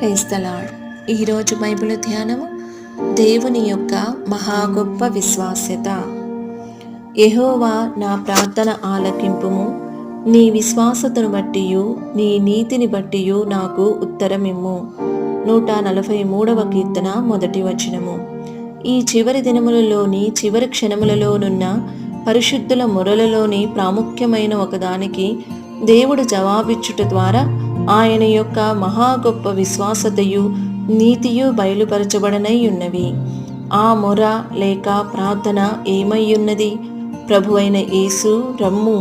క్రైస్తలాడ్ ఈరోజు బైబిల్ ధ్యానము దేవుని యొక్క మహా గొప్ప విశ్వాస్యత. ఎహోవా నా ప్రార్థన ఆలకింపుము. నీ విశ్వాసతను బట్టియు నీ నీతిని బట్టియు నాకు ఉత్తరమిమ్ము. నూట నలభై మూడవ కీర్తన మొదటి వచనము. ఈ చివరి దినములలోని చివరి క్షణములలోనున్న పరిశుద్ధుల మొరలలోని ప్రాముఖ్యమైన ఒకదానికి దేవుడు జవాబిచ్చుట ద్వారా ఆయన యొక్క మహా గొప్ప విశ్వాసతయు నీతియు బయలుపరచబడనై ఉన్నవి. ఆ మొర లేక ప్రార్థన ఏమయ్యున్నది? ప్రభువైన యేసు రమ్ము.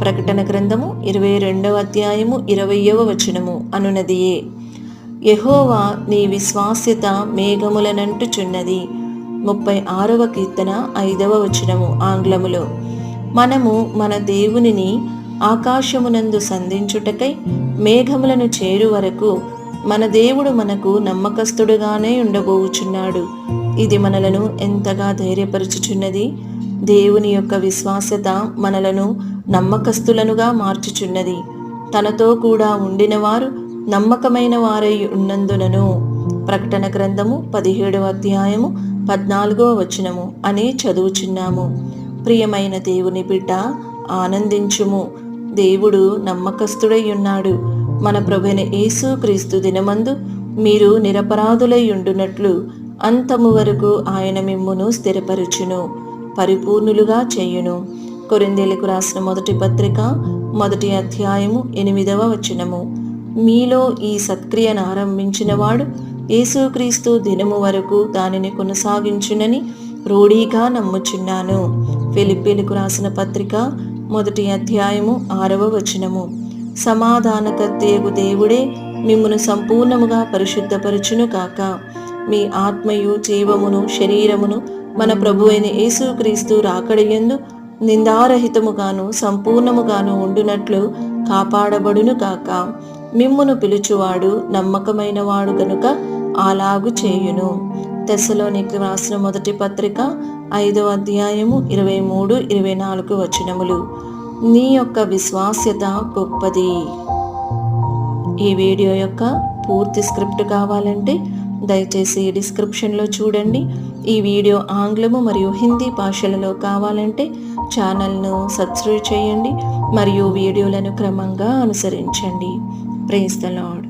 ప్రకటన గ్రంథము ఇరవై రెండవ అధ్యాయము ఇరవయవ వచనము అనునదియే యహోవా నీ విశ్వాస్యత మేఘములనంటుచున్నది. ముప్పై ఆరవ కీర్తన ఐదవ వచనము ఆంగ్లములో. మనము మన దేవునిని ఆకాశమునందు సంధించుటకై మేఘములను చేరు వరకు మన దేవుడు మనకు నమ్మకస్తుడుగానే ఉండబోచున్నాడు. ఇది మనలను ఎంతగా ధైర్యపరుచుచున్నది? దేవుని యొక్క విశ్వాసత మనలను నమ్మకస్తులనుగా మార్చుచున్నది. తనతో కూడా ఉండినవారు నమ్మకమైన వారై ఉన్నందునను ప్రకటన గ్రంథము పదిహేడవ అధ్యాయము పద్నాలుగో వచనము అని చదువుచున్నాము. ప్రియమైన దేవుని బిడ్డ ఆనందించుము. దేవుడు నమ్మకస్తుడై ఉన్నాడు మన ప్రభుని యేసు క్రీస్తు దినమందు మీరు నిరపరాధులై ఉండునట్లు అంతము వరకు ఆయన మిమ్మును స్థిరపరుచును పరిపూర్ణులుగా చేయును. కొరిందేలకు రాసిన మొదటి పత్రిక మొదటి అధ్యాయము ఎనిమిదవ వచనము. మీలో ఈ సత్క్రియను ఆరంభించినవాడు యేసుక్రీస్తు దినము వరకు దానిని కొనసాగించునని రూఢీగా నమ్ముచున్నాను. ఫిలిప్పీలకు రాసిన పత్రిక మొదటి అధ్యాయము ఆరవ వచనము. సమాధానకర్తయగు దేవుడే మిమ్మును సంపూర్ణముగా పరిశుద్ధపరచును కాక మీ ఆత్మయు జీవమును శరీరమును మన ప్రభు అయిన యేసుక్రీస్తు రాకడయందు నిందారహితముగాను సంపూర్ణముగాను ఉండునట్లు కాపాడబడును కాక మిమ్మును పిలుచువాడు నమ్మకమైనవాడు కనుక గనుక అలాగు చేయును. తెశలోనికి రాసిన మొదటి పత్రిక ఐదవ అధ్యాయము ఇరవై మూడు ఇరవై నాలుగు వచనములు. నీ యొక్క విశ్వాస్యత గొప్పది. ఈ వీడియో యొక్క పూర్తి స్క్రిప్ట్ కావాలంటే దయచేసి డిస్క్రిప్షన్లో చూడండి. ఈ వీడియో ఆంగ్లము మరియు హిందీ భాషలలో కావాలంటే ఛానల్ను సబ్స్క్రైబ్ చేయండి మరియు వీడియోలను క్రమంగా అనుసరించండి. Praise the lord